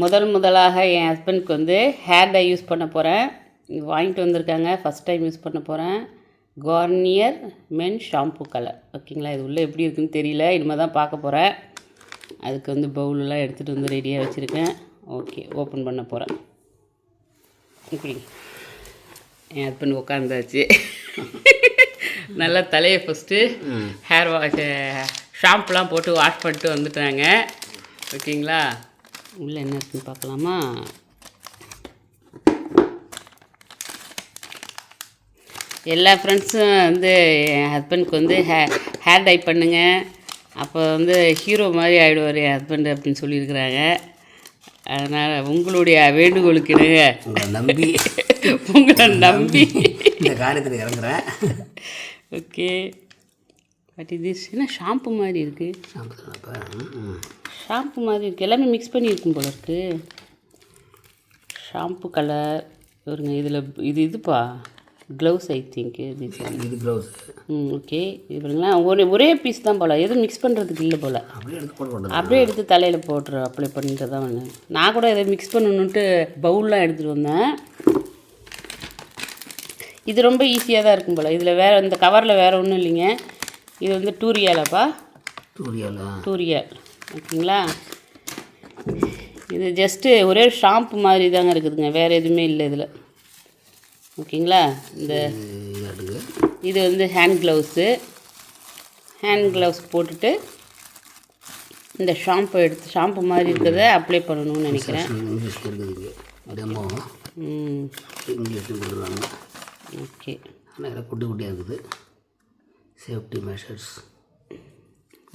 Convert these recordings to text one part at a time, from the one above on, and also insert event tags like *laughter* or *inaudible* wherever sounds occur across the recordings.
முதல் முதலாக என் ஹஸ்பண்ட்க்கு வந்து ஹேர் டை யூஸ் பண்ண போகிறேன் வாங்கிட்டு வந்திருக்காங்க. ஃபஸ்ட் டைம் யூஸ் பண்ண போகிறேன் கார்னியர் மென் ஷாம்பு கலர் ஓகேங்களா? இது உள்ளே எப்படி இருக்குன்னு தெரியல. இனிமேல் தான் பார்க்க போகிறேன் அதுக்கு வந்து பவுலெலாம் எடுத்துகிட்டு வந்து ரெடியாக வச்சுருக்கேன். ஓகே ஓப்பன் பண்ண போகிறேன் இப்படி என் ஹஸ்பண்ட் உட்காந்தாச்சு நல்லா தலையை ஃபஸ்ட்டு ஹேர் வாஷ் ஷாம்புலாம் போட்டு வாஷ் பண்ணிட்டு வந்துட்டாங்க. ஓகேங்களா? உள்ளே என்ன இருக்குன்னு பார்க்கலாமா? எல்லா ஃப்ரெண்ட்ஸும் வந்து என் ஹஸ்பண்ட்க்கு வந்து ஹே ஹேர் டை பண்ணுங்க. அப்போ வந்து ஹீரோ மாதிரி ஆகிடுவார் என் ஹஸ்பண்ட் அப்படின்னு சொல்லியிருக்கிறாங்க. அதனால் உங்களுடைய வேண்டுகோளுக்கு உங்களை நம்பி. உங்களை நம்பி. இந்த காரியத்தில் இறங்குறேன். ஓகே பட் இது என்ன ஷாம்பு மாதிரி இருக்குது அப்போ. ஷாம்பு மாதிரி இருக்குது எல்லாமே மிக்ஸ் பண்ணியிருக்கும் போல இருக்கு. ஷாம்பு கலர் வருங்க இதில் இது இதுப்பா. க்ளவுஸ் ஐ திங்க் இது இது. க்ளவுஸ் ம் ஓகே இது பாருங்களேன். ஒரே ஒரே பீஸ் தான் போல். எதுவும் மிக்ஸ் பண்ணுறதுக்கு இல்லை போல். அப்படியே எடுத்து தலையில் போட்டுரு அப்ளை பண்ணிட்டு தான் வந்தேன் நான் கூட இதை மிக்ஸ் பண்ணணுன்ட்டு பவுல்லாம் எடுத்துகிட்டு வந்தேன். இது ரொம்ப ஈஸியாக தான் இருக்கும் போல். இதில் வேறு இந்த கவரில் வேறு ஒன்றும் இல்லைங்க. இது வந்து டூரியாலப்பா? சூரியாவில் டூரியல். ஓகேங்களா? இது ஜஸ்ட்டு ஒரே ஷாம்பு மாதிரி தாங்க இருக்குதுங்க. வேறு எதுவுமே இல்லை இதில். ஓகேங்களா? இந்த இது வந்து ஹேண்ட் க்ளவுஸு ஹேண்ட் க்ளவுஸ் போட்டுட்டு இந்த ஷாம்பு எடுத்து ஷாம்பு மாதிரி இருக்கிறத அப்ளை பண்ணணும்னு நினைக்கிறேன். ஓகே. ஆனால் குட்டி குட்டியாக இருக்குது. Safety measures.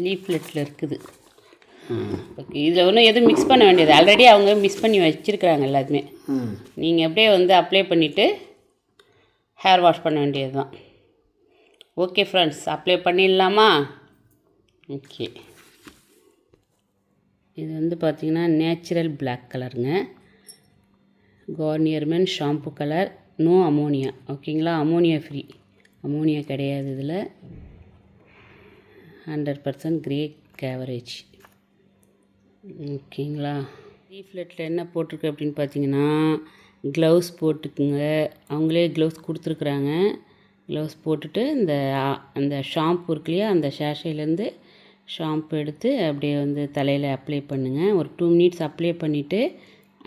லீஃப்லெட்டில் இருக்குது. ஓகே இதில் ஒன்றும் எதுவும் மிக்ஸ் பண்ண வேண்டியது. ஆல்ரெடி அவங்க மிக்ஸ் பண்ணி வச்சுருக்குறாங்க எல்லாத்துமே. நீங்கள் அப்படியே வந்து அப்ளை பண்ணிவிட்டு ஹேர் வாஷ் பண்ண வேண்டியது தான் ஓகே ஃப்ரெண்ட்ஸ் அப்ளை பண்ணிடலாமா? ஓகே இது வந்து பார்த்திங்கன்னா நேச்சுரல் Black கலருங்க Garnier men shampoo colour no ammonia ஓகேங்களா அமோனியா ஃப்ரீ அமோனியா கிடையாது இதில். Hundred percent great coverage. ஓகேங்களா? லீஃப்லெட்டில் என்ன போட்டிருக்கு அப்படின்னு பார்த்தீங்கன்னா க்ளவுஸ் போட்டுக்குங்க. அவங்களே க்ளவுஸ் கொடுத்துருக்குறாங்க. க்ளவுஸ் போட்டுட்டு இந்த அந்த ஷாம்பு இருக்கு இல்லையா அந்த ஷேஷையிலேருந்து ஷாம்பு எடுத்து அப்படியே வந்து தலையில் அப்ளை பண்ணுங்கள் ஒரு டூ மினிட்ஸ் அப்ளை பண்ணிவிட்டு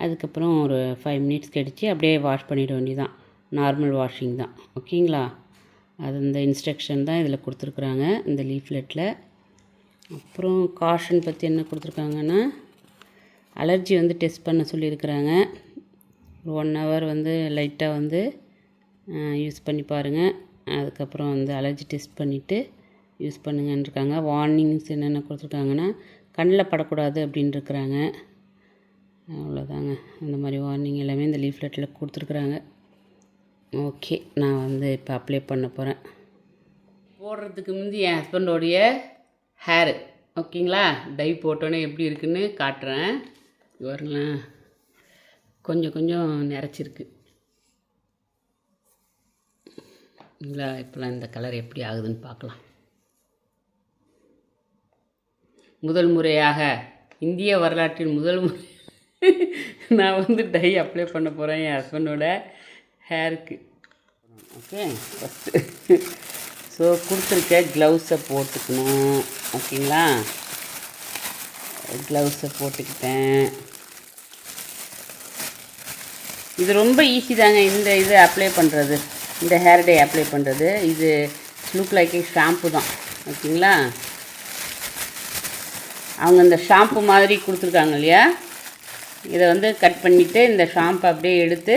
அதுக்கப்புறம் ஒரு ஃபைவ் மினிட்ஸ் கழிச்சு அப்படியே வாஷ் பண்ணிட வேண்டியதான் நார்மல் வாஷிங் தான். ஓகேங்களா? அது இந்த இன்ஸ்ட்ரக்ஷன் தான் இதில் கொடுத்துருக்குறாங்க இந்த லீஃப்லெட்டில் அப்புறம் காஷன் பற்றி என்ன கொடுத்துருக்காங்கன்னா அலர்ஜி வந்து டெஸ்ட் பண்ண சொல்லியிருக்கிறாங்க. ஒரு ஒன் ஹவர் வந்து லைட்டாக வந்து யூஸ் பண்ணி பாருங்கள் அதுக்கப்புறம் வந்து அலர்ஜி டெஸ்ட் பண்ணிவிட்டு யூஸ் பண்ணுங்கன்னு இருக்காங்க. வார்னிங்ஸ் என்னென்ன கொடுத்துருக்காங்கன்னா கண்ணில் படக்கூடாது அப்படின்னு இருக்கிறாங்க. அவ்வளோதாங்க அந்த மாதிரி வார்னிங் எல்லாமே இந்த லீஃப்லெட்டில் கொடுத்துருக்குறாங்க. ஓகே நான் வந்து இப்போ அப்ளை பண்ண போகிறேன் போடுறதுக்கு முந்தி என் ஹஸ்பண்டோடைய ஹேரு ஓகேங்களா? டை போட்டோன்னே எப்படி இருக்குன்னு காட்டுறேன். வரலாம் கொஞ்சம் கொஞ்சம் நிறச்சிருக்கு. இல்லைங்களா இப்போலாம் இந்த கலர் எப்படி ஆகுதுன்னு பார்க்கலாம். முதல் முறையாக இந்திய வரலாற்றின் முதல் முறை *laughs* நான் வந்து டை அப்ளை பண்ண போகிறேன் என் ஹஸ்பண்டோட ஹேருக்கு ஓகே ஃபஸ்ட்டு ஸோ கொடுத்துருக்க க்ளவுஸை போட்டுக்கணும். ஓகேங்களா க்ளவுஸை போட்டுக்கிட்டேன். இது ரொம்ப ஈஸி தாங்க. இந்த இது அப்ளை பண்ணுறது இந்த ஹேர் டே அப்ளை பண்ணுறது இது லுக் லைக் ஷாம்பு தான். ஓகேங்களா அவங்க இந்த ஷாம்பு மாதிரி கொடுத்துருக்காங்க இல்லையா? இதை வந்து கட் பண்ணிவிட்டு இந்த ஷாம்பு அப்படியே எடுத்து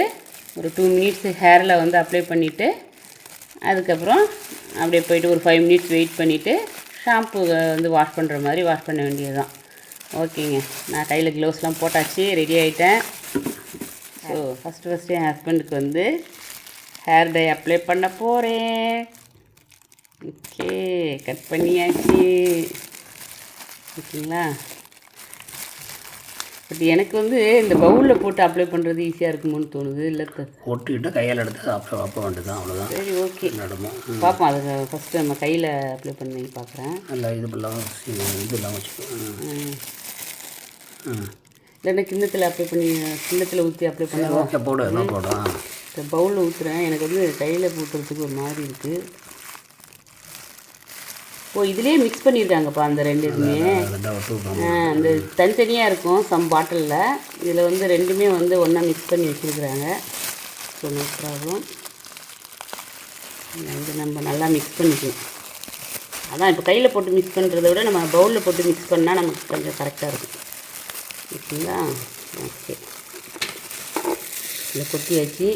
ஒரு டூ மினிட்ஸ் ஹேரில் வந்து அப்ளை பண்ணிவிட்டு அதுக்கப்புறம் அப்படியே போயிட்டு ஒரு ஃபைவ் மினிட்ஸ் வெயிட் பண்ணிவிட்டு ஷாம்பு வந்து வாஷ் பண்ணுற மாதிரி வாஷ் பண்ண வேண்டியது தான் ஓகேங்க நான் கையில் க்ளவுஸ்லாம் போட்டாச்சு ரெடி ஆகிட்டேன் ஸோ ஃபஸ்ட்டு ஃபஸ்ட்டு என் ஹஸ்பண்டுக்கு வந்து ஹேர் டை அப்ளை பண்ண போகிறேன் ஓகே கட் பண்ணியாச்சு. ஓகேங்களா பட் எனக்கு வந்து இந்த பவுலில் போட்டு அப்ளை பண்ணுறது ஈஸியாக இருக்குமோன்னு தோணுது. இல்லை த- ஒட்டிக்கிட்டு கையால் எடுத்து அப்போ அப்போ வேண்டியது தான் அவ்வளோதான் சரி ஓகே நடமும் பார்ப்போம் அதை ஃபஸ்ட்டு நம்ம கையில் அப்ளை பண்ணி பார்க்குறேன் நல்லா இது இல்லாமல் இது இல்லாமல் வச்சுக்கோ. இல்லைன்னா கிண்ணத்தில் அப்ளை பண்ணி கிண்ணத்தில் ஊற்றி அப்ளை பண்ணுவோம் ஓகே போடு போடும் இந்த பவுலில் ஊற்றுறேன் எனக்கு வந்து கையில் ஊற்றுறதுக்கு ஒரு மாதிரி இருக்குது ஓ இதுலேயே மிக்ஸ் பண்ணியிருக்காங்கப்பா அந்த ரெண்டு இதுவுமே ரெண்டாவது தூக்கம் ஆ, அந்த தனித்தனியாக இருக்கும் சம் பாட்டிலில் இதில் வந்து ரெண்டுமே வந்து ஒன்றா மிக்ஸ் பண்ணி வச்சுருக்குறாங்க. ஸோ நோ ப்ராப்ளம் இது நம்ம நல்லா மிக்ஸ் பண்ணிக்கணும். அதான் இப்போ கையில் போட்டு மிக்ஸ் பண்ணுறத விட நம்ம பவுலில் போட்டு மிக்ஸ் பண்ணால் நமக்கு கொஞ்சம் கரெக்டாக இருக்கும். ஓகேங்களா? ஓகே இதை கொட்டியாச்சு.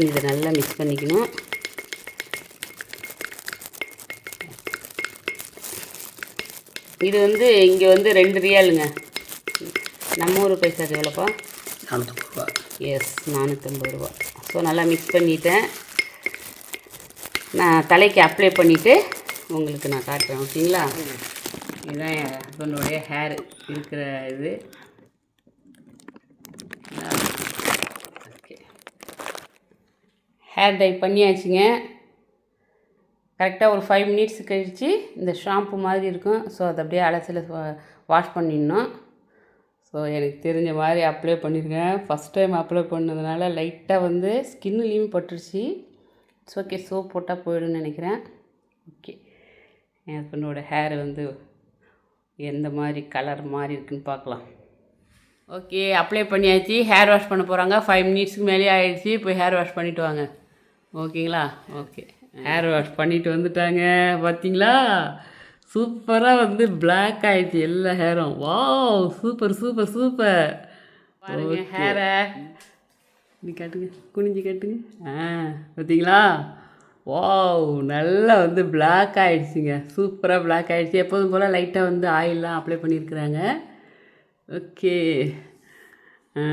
இதை நல்லா மிக்ஸ் பண்ணிக்கணும். இது வந்து இங்கே வந்து ரெண்டு ரியாலுங்க. நம்ம ஊர் பைசாக்கு எவ்வளோப்பா? நானூற்றம்பது ரூபா. எஸ் நானூற்றம்பது ரூபா. ஸோ நல்லா மிக்ஸ் பண்ணிட்டேன். நான் தலைக்கு அப்ளை பண்ணிவிட்டு உங்களுக்கு நான் காட்டுறேன் ஓகேங்களா? இதுதான் என் ஹஸ்பண்டோடைய ஹேர் இருக்கிற இது. ஓகே ஹேர் டை பண்ணியாச்சுங்க. கரெக்டாக ஒரு ஃபைவ் மினிட்ஸ் கழித்து இந்த ஷாம்பு மாதிரி இருக்கும். ஸோ அதை அப்படியே அலசில் வாஷ் பண்ணிடணும். ஸோ எனக்கு தெரிஞ்ச மாதிரி அப்ளை பண்ணியிருக்கேன் ஃபஸ்ட் டைம் அப்ளை பண்ணதுனால லைட்டாக வந்து ஸ்கின்னுலேயும் பட்டுருச்சு. இட்ஸ் ஓகே சோப் போட்டால் போயிடும்னு நினைக்கிறேன். ஓகே என் ஹஸ்பண்டோட ஹேர் வந்து எந்த மாதிரி கலர் மாதிரி இருக்குன்னு பார்க்கலாம். ஓகே அப்ளை பண்ணியாச்சு. ஹேர் வாஷ் பண்ண போகிறாங்க ஃபைவ் மினிட்ஸ்க்கு மேலே ஆகிடுச்சு போய் ஹேர் வாஷ் பண்ணிவிட்டு வாங்க. ஓகேங்களா ஓகே ஹேர் வாஷ் பண்ணிட்டு வந்துட்டாங்க பார்த்தீங்களா சூப்பராக வந்து பிளாக் ஆயிடுச்சு எல்லா ஹேரும் வாவ் சூப்பர் சூப்பர் சூப்பர் பாருங்க ஹேரை இப்படி காட்டுங்க குனிஞ்சு காட்டுங்க. ஆ பார்த்தீங்களா வாவ் நல்லா வந்து பிளாக் ஆயிடுச்சுங்க. சூப்பராக பிளாக் ஆயிடுச்சு. எப்போதும் போல் லைட்டாக வந்து ஆயிலெலாம் அப்ளை பண்ணியிருக்கிறாங்க ஓகே ஆ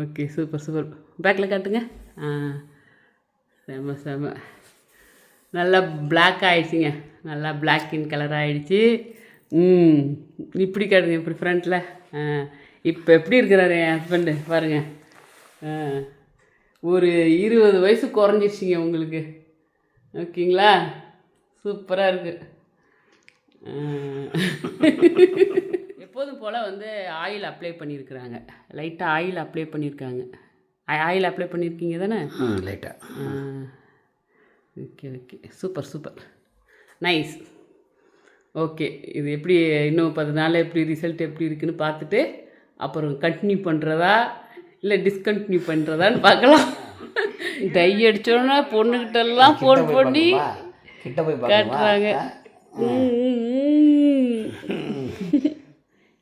ஓகே சூப்பர் சூப்பர் பேக்கில் காட்டுங்க. ஆ செம செம. நல்லா பிளாக் ஆயிடுச்சுங்க. நல்லா பிளாக் இன் கலர் ஆயிடுச்சு. ம் இப்படி காட்டுங்க இப்படி ஃப்ரண்ட்டில் ஆ இப்போ எப்படி இருக்கிறாரு என் ஹஸ்பண்டு பாருங்க. ஆ ஒரு இருபது வயசு குறைஞ்சிருச்சிங்க உங்களுக்கு. ஓகேங்களா? சூப்பராக இருக்குது எப்போதும் போல் வந்து ஆயில் அப்ளை பண்ணியிருக்கிறாங்க. லைட்டாக ஆயில் அப்ளை பண்ணியிருக்காங்க. ஆயில் அப்ளை பண்ணியிருக்கீங்க தானே? லைட்டாக okay okay super super nice okay இது எப்படி இன்னும் பத்து நாள் எப்படி ரிசல்ட் எப்படி இருக்குன்னு பார்த்துட்டு அப்புறம் கண்டினியூ பண்ணுறதா இல்லை டிஸ்கண்டினியூ பண்ணுறதான்னு பார்க்கலாம். டை அடித்தோன்னா பொண்ணுக்கிட்டெல்லாம் ஃபோன் பண்ணி கிட்ட போய் காட்டுறாங்க.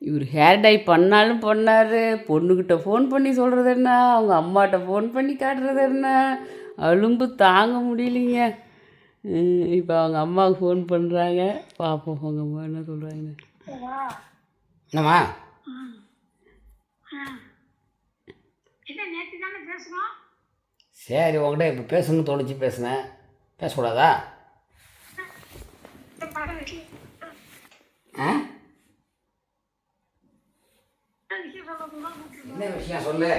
இவர் ஹேர் டை பண்ணாலும் பண்ணார். பொண்ணுக்கிட்ட ஃபோன் பண்ணி சொல்கிறது என்ன? அவங்க அம்மாட்ட ஃபோன் பண்ணி காட்டுறது என்ன? அலும்பு தாங்க முடியலைங்க. இப்போ அவங்க அம்மாவுக்கு ஃபோன் பண்ணுறாங்க பார்ப்போம் அவங்க அம்மா என்ன சொல்கிறாங்க என்னம்மா? சரி உங்கள்கிட்ட இப்போ பேசணும்னு தோணுச்சு பேசுனேன். பேசக்கூடாதா? ஆ? என்ன விஷயம்? சொல்லு.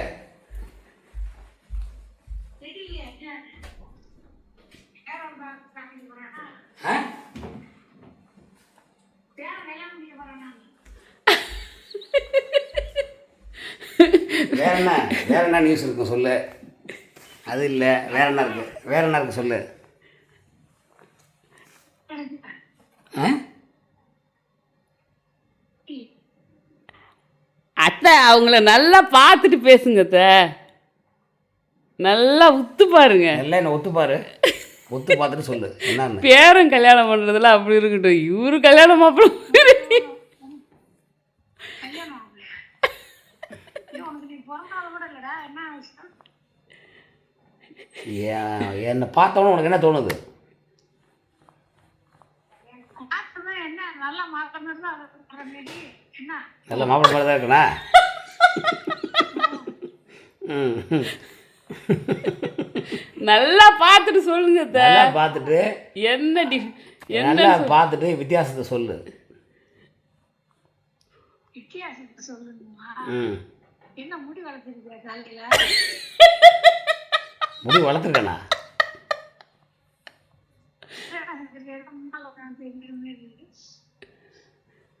வேற என்ன? வேற என்ன நியூஸ் இருக்கு? சொல்லு. அது இல்லை. வேற என்ன இருக்கு? வேற என்ன இருக்கு? சொல்லு. அத்தை அவங்கள நல்லா பார்த்துட்டு பேசுங்க அத்தை. நல்லா உத்து பாருங்க. எல்லாம் என்ன ஒத்து பாரு. ஒத்து பார்த்துட்டு சொல்லு. என்னன்னு? பேரன் கல்யாணம் பண்ணுறதுல அப்படி இருக்கட்டும். இவரு கல்யாணம் அப்புறம் என்னை பார்த்தவொன்னே உனக்கு என்ன தோணுது? நல்ல மாப்பிள்ளை மாதிரி தான் இருக்கணா ம். நல்லா பார்த்துட்டு சொல்லுங்க நல்லா பார்த்துட்டு என்ன டி என்ன நல்லா பார்த்துட்டு வித்தியாசத்தை சொல்லு. வித்தியாசத்தை சொல்லணுமா ம். என்ன முடி வளர்த்துருக்கியா காலையில முடி வளர்த்துருக்கேனா?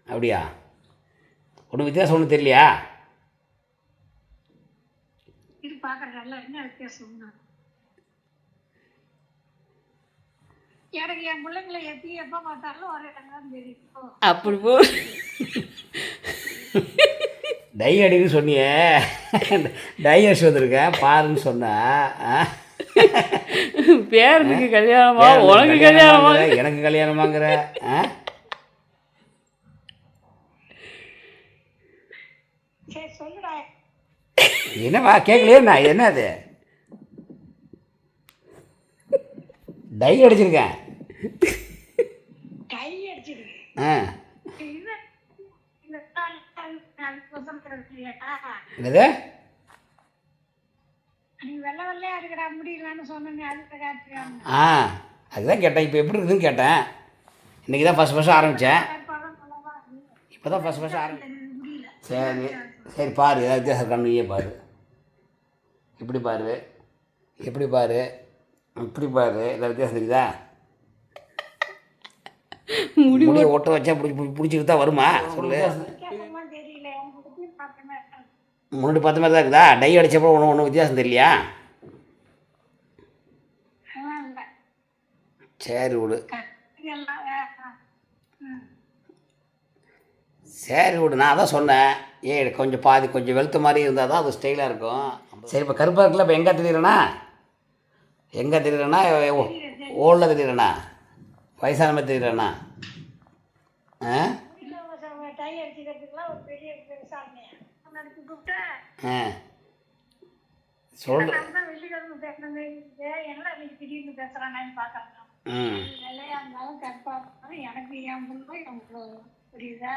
அப்படியா? ஒன்றும் வித்தியாசம் ஒன்றும் தெரியலையா? இது பார்க்குறதால என்ன வித்தியாசம்னா எனக்கு என் பிள்ளைங்களை எப்படி எப்போ பார்த்தாலும் ஒரே நல்லா தெரியும். அப்படி போ. டை அடின்னு சொன்னியே. டை அடிச்சு வந்திருக்கேன் பாருன்னு சொன்னா ஆ? பேரனுக்கு கல்யாணமா? உனக்கு கல்யாணமா? எனக்கு கல்யாணமாங்கிற என்னவா கேட்கலையே நான் என்ன அது? டை அடிச்சிருக்கேன். ஆ இது இந்த நாள் நாள் சுதந்திரம் இல்லையா என்னது நீ வெள்ளை வெள்ளையா இருக்கிறா முடியலன்னு சொன்னேன் அதுக்கு காட்டுறாங்க ஆ அதுதான் கேட்டேன். இப்போ எப்படி இருக்குதுன்னு கேட்டேன். இன்றைக்கி தான் ஃபஸ்ட் ஃபஸ்ட்டு ஆரம்பித்தேன் இப்போ தான் ஃபஸ்ட் ஃபஸ்ட்டு ஆரம்பி சரி சரி பாரு ஏதாவது வித்தியாசம் இருக்கான்னு நீயே பாரு. இப்படி பாரு எப்படி பாரு இப்படி பாரு ஏதாவது வித்தியாசம் தெரியுதா? முடியை ஒட்ட வச்சா பிடிச்சி பிடிச்சிட்டு தான் வருமா? சொல்லு. முன்னாடி பார்த்த மாதிரி தான் இருக்குதா? டை அடிச்சப்போ ஒன்றும் ஒன்றும் வித்தியாசம் தெரியலையா? சரி விடு. சரி விடு நான் அதான் சொன்னேன். ஏ கொஞ்சம் பாதி கொஞ்சம் வெளுத்த மாதிரி இருந்தால் தான் அது ஸ்டைலாக இருக்கும். சரி இப்போ கருப்பாக இருக்குல்ல இப்போ எங்கே தெரியுறேனா எங்கே தெரியுறேனா ஓல்டில் தெரியுறேனா வயசான மாதிரி தெரியுறேனா ஆ? பேசுறானேன்னு பார்க்கறேன் ம் எனக்கு என் புரியுதா?